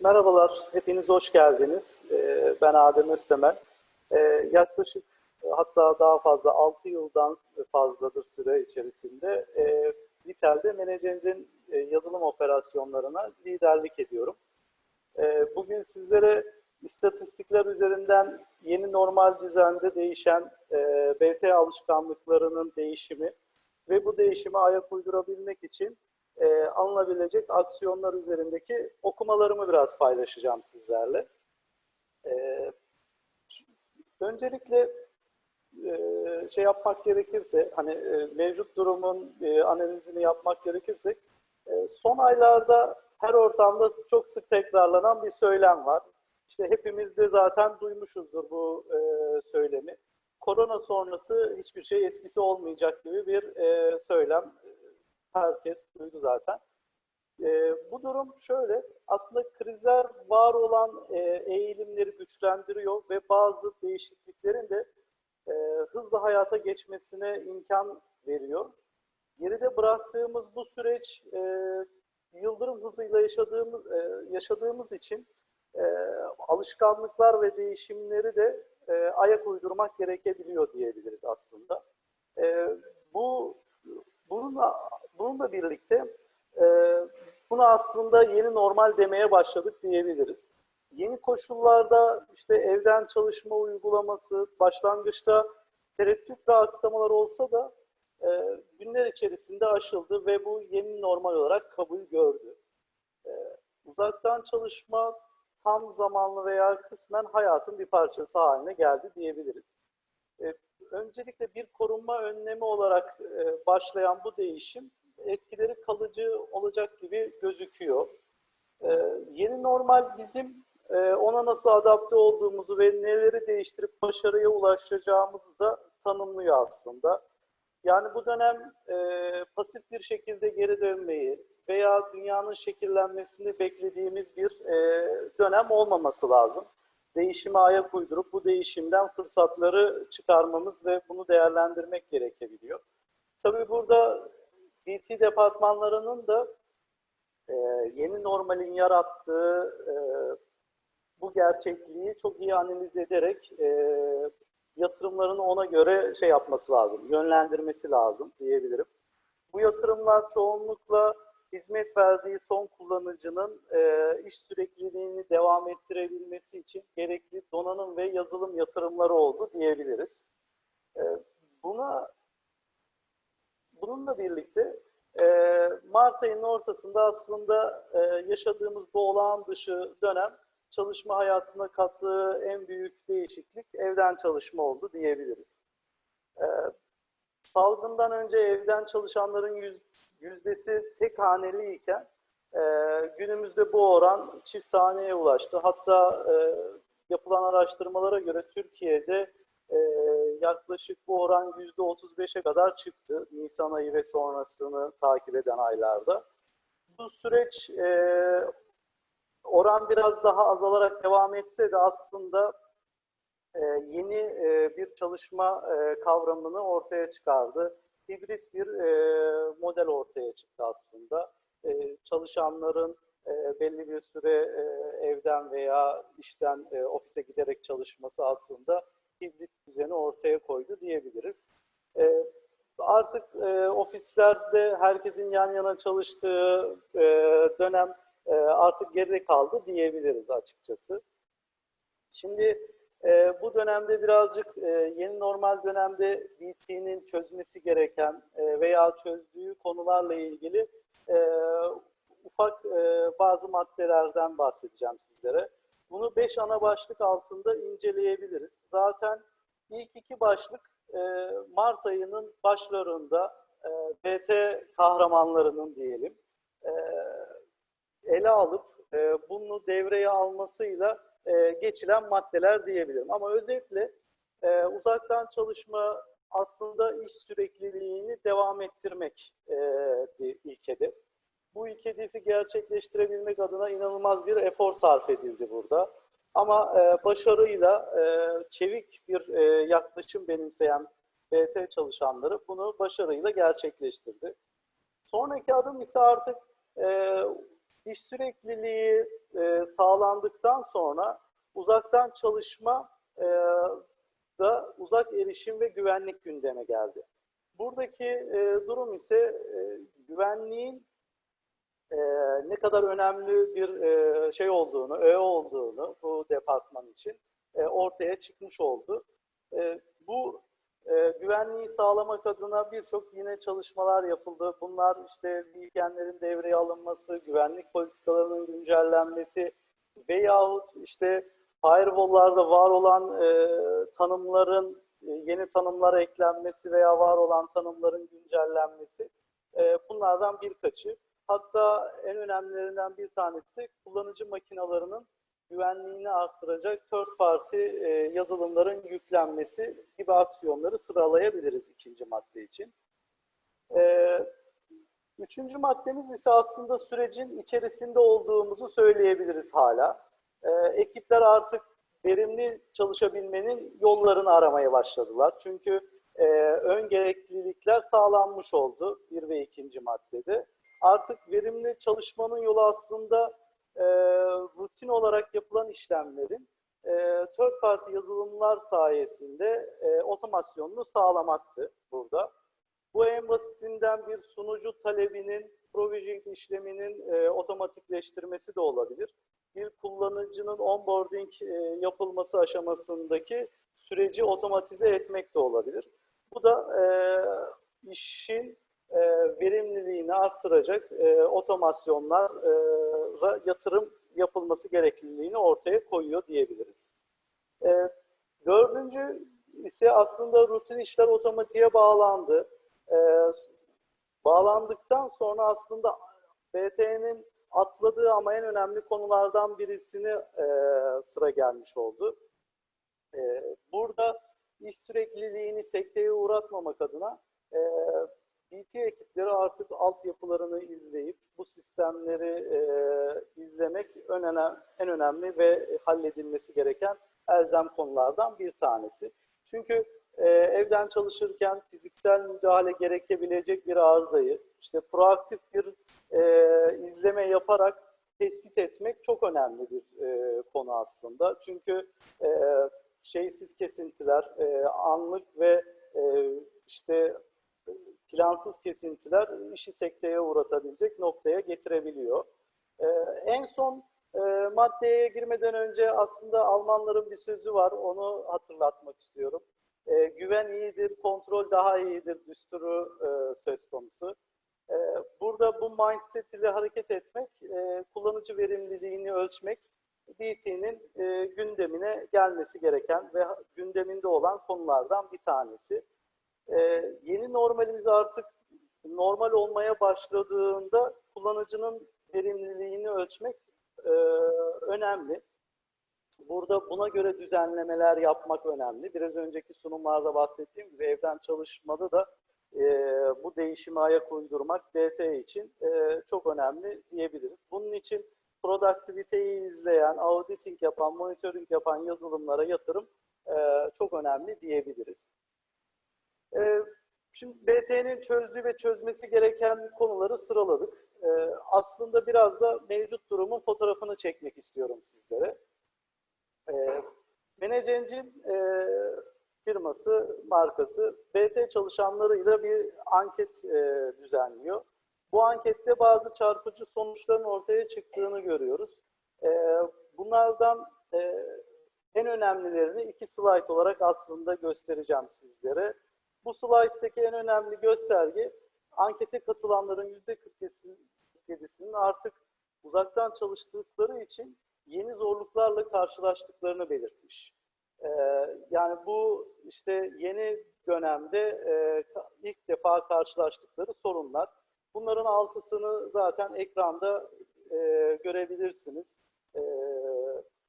Merhabalar, hepiniz hoş geldiniz. Ee, Ben Adem Öztemel. Ee, Yaklaşık hatta daha fazla 6 yıldan fazladır süre içerisinde e, Vitel'de menajerin e, yazılım operasyonlarına liderlik ediyorum. Ee, Bugün sizlere istatistikler üzerinden yeni normal düzende değişen e, BT alışkanlıklarının değişimi ve bu değişime ayak uydurabilmek için e, alınabilecek aksiyonlar üzerindeki okumalarımı biraz paylaşacağım sizlerle. E, öncelikle e, şey yapmak gerekirse, hani e, mevcut durumun e, analizini yapmak gerekirse, e, son aylarda her ortamda çok sık tekrarlanan bir söylem var. İşte hepimiz de zaten duymuşuzdur bu e, söylemi. Korona sonrası hiçbir şey eskisi olmayacak gibi bir e, söylem herkes duydu zaten. E, bu durum şöyle, aslında krizler var olan e, eğilimleri güçlendiriyor ve bazı değişikliklerin de e, hızlı hayata geçmesine imkan veriyor. Geride bıraktığımız bu süreç e, yıldırım hızıyla yaşadığımız e, yaşadığımız için e, alışkanlıklar ve değişimleri de e, ayak uydurmak gerekebiliyor diyebiliriz aslında. E, bu bununla bununla birlikte e, buna aslında yeni normal demeye başladık diyebiliriz. Yeni koşullarda işte evden çalışma uygulaması başlangıçta tereddüt ve aksamalar olsa da e, günler içerisinde aşıldı ve bu yeni normal olarak kabul gördü. E, uzaktan çalışma tam zamanlı veya kısmen hayatın bir parçası haline geldi diyebiliriz. E, öncelikle bir korunma önlemi olarak e, başlayan bu değişim etkileri kalıcı olacak gibi gözüküyor. E, yeni normal bizim e, ona nasıl adapte olduğumuzu ve neleri değiştirip başarıya ulaşacağımızı da tanımlıyor aslında. Yani bu dönem e, pasif bir şekilde geri dönmeyi veya dünyanın şekillenmesini beklediğimiz bir e, dönem olmaması lazım. Değişime ayak uydurup bu değişimden fırsatları çıkarmamız ve bunu değerlendirmek gerekebiliyor. Tabii burada BT departmanlarının da e, yeni normalin yarattığı e, bu gerçekliği çok iyi analiz ederek e, yatırımlarını ona göre şey yapması lazım, yönlendirmesi lazım diyebilirim. Bu yatırımlar çoğunlukla hizmet verdiği son kullanıcının e, iş sürekliliğini devam ettirebilmesi için gerekli donanım ve yazılım yatırımları oldu diyebiliriz. E, buna bununla birlikte e, Mart ayının ortasında aslında e, yaşadığımız bu olağan dışı dönem çalışma hayatına kattığı en büyük değişiklik evden çalışma oldu diyebiliriz. E, salgından önce evden çalışanların yüz, yüzdesi tek haneli iken e, günümüzde bu oran çift haneye ulaştı. Hatta e, yapılan araştırmalara göre Türkiye'de e, yaklaşık bu oran %35'e kadar çıktı Nisan ayı ve sonrasını takip eden aylarda. Bu süreç e, oran biraz daha azalarak devam etse de aslında e, yeni e, bir çalışma kavramını ortaya çıkardı. Hibrit bir model ortaya çıktı aslında. Çalışanların belli bir süre evden veya işten ofise giderek çalışması aslında hibrit düzeni ortaya koydu diyebiliriz. E, artık e, ofislerde herkesin yan yana çalıştığı e, dönem e, artık geride kaldı diyebiliriz açıkçası. Şimdi e, bu dönemde birazcık e, yeni normal dönemde BT'nin çözmesi gereken e, veya çözdüğü konularla ilgili e, ufak e, bazı maddelerden bahsedeceğim sizlere. Bunu beş ana başlık altında inceleyebiliriz. Zaten ilk iki başlık e, Mart ayının başlarında e, BT kahramanlarının diyelim e, ele alıp bunu devreye almasıyla geçilen maddeler diyebilirim. Ama özetle uzaktan çalışma aslında iş sürekliliğini devam ettirmek e, ilk hedef. Bu ilk hedefi gerçekleştirebilmek adına inanılmaz bir efor sarf edildi burada. Ama e, başarıyla e, çevik bir e, yaklaşım benimseyen BT çalışanları bunu başarıyla gerçekleştirdi. Sonraki adım ise artık e, İş sürekliliği e, sağlandıktan sonra uzaktan çalışma e, da uzak erişim ve güvenlik gündeme geldi. Buradaki e, durum ise e, güvenliğin e, ne kadar önemli bir e, şey olduğunu, öğe olduğunu bu departman için e, ortaya çıkmış oldu. E, bu e, güvenliği sağlamak adına birçok yine çalışmalar yapıldı. Bunlar işte VPN'lerin devreye alınması, güvenlik politikalarının güncellenmesi veyahut işte firewall'larda var olan e, tanımların e, yeni tanımlara eklenmesi veya var olan tanımların güncellenmesi e, bunlardan birkaçı. Hatta en önemlilerinden bir tanesi de kullanıcı makinalarının güvenliğini arttıracak third party e, yazılımların yüklenmesi gibi aksiyonları sıralayabiliriz ikinci madde için. E, üçüncü maddemiz ise aslında sürecin içerisinde olduğumuzu söyleyebiliriz hala. E, ekipler artık verimli çalışabilmenin yollarını aramaya başladılar. Çünkü e, ön gereklilikler sağlanmış oldu bir ve ikinci maddede. Artık verimli çalışmanın yolu aslında e, rutin olarak yapılan işlemlerin e, third party yazılımlar sayesinde e, otomasyonunu sağlamaktı burada. Bu en basitinden bir sunucu talebinin, provisioning işleminin e, otomatikleştirmesi de olabilir. Bir kullanıcının onboarding e, yapılması aşamasındaki süreci otomatize etmek de olabilir. Bu da e, işin e, verimliliğini arttıracak e, otomasyonlara yatırım yapılması gerekliliğini ortaya koyuyor diyebiliriz. E, dördüncü ise aslında rutin işler otomatiğe bağlandı. E, bağlandıktan sonra aslında BT'nin atladığı ama en önemli konulardan birisini e, sıra gelmiş oldu. E, burada iş sürekliliğini sekteye uğratmamak adına e, BT ekipleri artık altyapılarını izleyip bu sistemleri e, izlemek en, önem, en önemli ve halledilmesi gereken elzem konulardan bir tanesi. Çünkü e, evden çalışırken fiziksel müdahale gerekebilecek bir arızayı işte proaktif bir e, izleme yaparak tespit etmek çok önemli bir e, konu aslında. Çünkü e, şeysiz kesintiler, e, anlık ve e, işte plansız kesintiler işi sekteye uğratabilecek noktaya getirebiliyor. E, en son e, maddeye girmeden önce aslında Almanların bir sözü var, onu hatırlatmak istiyorum. E, güven iyidir, kontrol daha iyidir düsturu e, söz konusu. E, burada bu mindset ile hareket etmek, e, kullanıcı verimliliğini ölçmek, BT'nin e, gündemine gelmesi gereken ve gündeminde olan konulardan bir tanesi. E, yeni normalimiz artık normal olmaya başladığında kullanıcının verimliliğini ölçmek e, önemli. Burada buna göre düzenlemeler yapmak önemli. Biraz önceki sunumlarda bahsettiğim gibi evden çalışmada da e, bu değişime ayak uydurmak DT için e, çok önemli diyebiliriz. Bunun için produktiviteyi izleyen, auditing yapan, monitoring yapan yazılımlara yatırım e, çok önemli diyebiliriz. E, şimdi BT'nin çözdüğü ve çözmesi gereken konuları sıraladık. E, aslında biraz da mevcut durumun fotoğrafını çekmek istiyorum sizlere. E, Menagenc'in e, firması, markası BT çalışanlarıyla bir anket e, düzenliyor. Bu ankette bazı çarpıcı sonuçların ortaya çıktığını görüyoruz. Bunlardan e, en önemlilerini iki slide olarak aslında göstereceğim sizlere. Bu slayttaki en önemli gösterge ankete katılanların %47'sinin artık uzaktan çalıştıkları için yeni zorluklarla karşılaştıklarını belirtmiş. Ee, yani bu işte yeni dönemde e, ilk defa karşılaştıkları sorunlar. Bunların altısını zaten ekranda e, görebilirsiniz. E,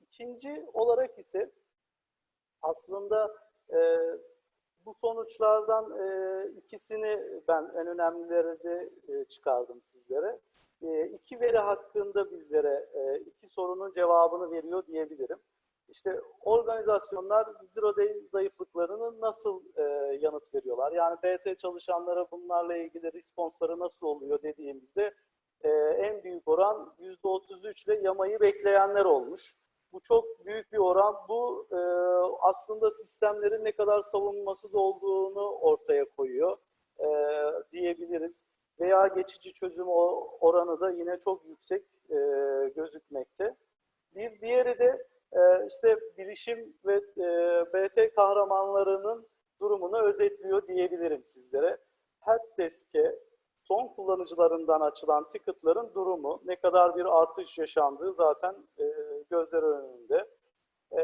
ikinci olarak ise aslında e, bu sonuçlardan e, ikisini ben en önemlileri de e, çıkardım sizlere. E, iki veri hakkında bizlere e, iki sorunun cevabını veriyor diyebilirim. İşte organizasyonlar zero day zayıflıklarını nasıl e, yanıt veriyorlar? Yani BT çalışanlara bunlarla ilgili responsları nasıl oluyor dediğimizde e, en büyük oran güçle yamayı bekleyenler olmuş. Bu çok büyük bir oran. Bu e, aslında sistemlerin ne kadar savunmasız olduğunu ortaya koyuyor e, diyebiliriz. Veya geçici çözüm oranı da yine çok yüksek e, gözükmekte. Bir diğeri de e, işte bilişim ve e, BT kahramanlarının durumunu özetliyor diyebilirim sizlere. Helpdesk'e son kullanıcılarından açılan ticketların durumu, ne kadar bir artış yaşandığı zaten e, gözler önünde. E,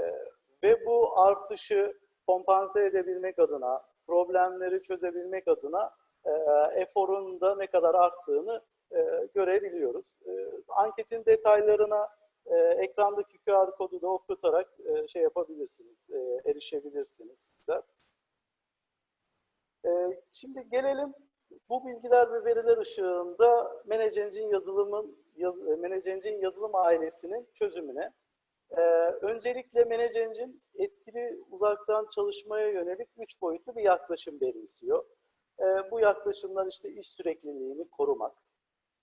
ve bu artışı kompanse edebilmek adına, problemleri çözebilmek adına e, eforun da ne kadar arttığını e, görebiliyoruz. E, anketin detaylarına e, ekrandaki QR kodu da okutarak e, şey yapabilirsiniz, e, erişebilirsiniz sizler. E, şimdi gelelim bu bilgiler ve veriler ışığında Manageengine yazılımın yaz, e, Manageengine yazılım ailesinin çözümüne. Ee, öncelikle Manageengine etkili uzaktan çalışmaya yönelik üç boyutlu bir yaklaşım benimsiyor. Ee, bu yaklaşımlar işte iş sürekliliğini korumak,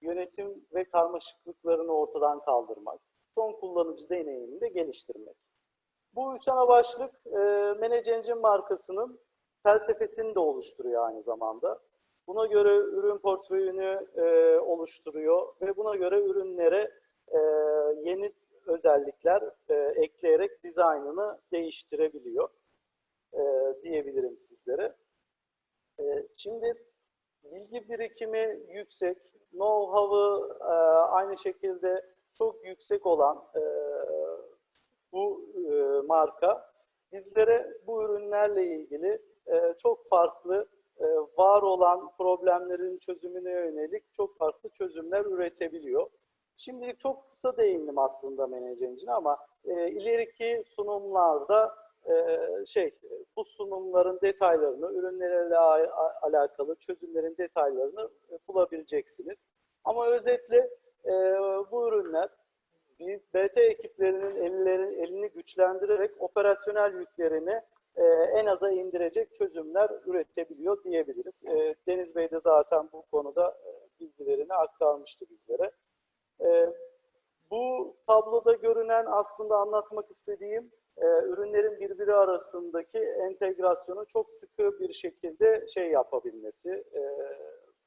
yönetim ve karmaşıklıklarını ortadan kaldırmak, son kullanıcı deneyimini de geliştirmek. Bu üç ana başlık e, Manageengine markasının felsefesini de oluşturuyor aynı zamanda. Buna göre ürün portföyünü e, oluşturuyor ve buna göre ürünlere e, yeni özellikler e, ekleyerek dizaynını değiştirebiliyor e, diyebilirim sizlere. E, şimdi bilgi birikimi yüksek, know-how'ı e, aynı şekilde çok yüksek olan e, bu e, marka bizlere bu ürünlerle ilgili e, çok farklı e, var olan problemlerin çözümüne yönelik çok farklı çözümler üretebiliyor. Şimdilik çok kısa değindim aslında Manageengine ama e, ileriki sunumlarda e, şey bu sunumların detaylarını, ürünlerle alakalı çözümlerin detaylarını e, bulabileceksiniz. Ama özetle e, bu ürünler BT ekiplerinin elleri, elini güçlendirerek operasyonel yüklerini e, en aza indirecek çözümler üretebiliyor diyebiliriz. E, Deniz Bey de zaten bu konuda e, bilgilerini aktarmıştı bizlere. E, bu tabloda görünen aslında anlatmak istediğim e, ürünlerin birbiri arasındaki entegrasyonu çok sıkı bir şekilde şey yapabilmesi, e,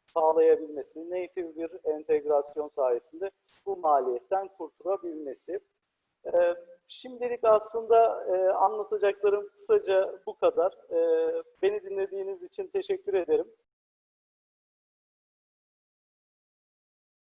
sağlayabilmesi, native bir entegrasyon sayesinde bu maliyetten kurtulabilmesi. E, şimdilik aslında e, anlatacaklarım kısaca bu kadar. E, beni dinlediğiniz için teşekkür ederim.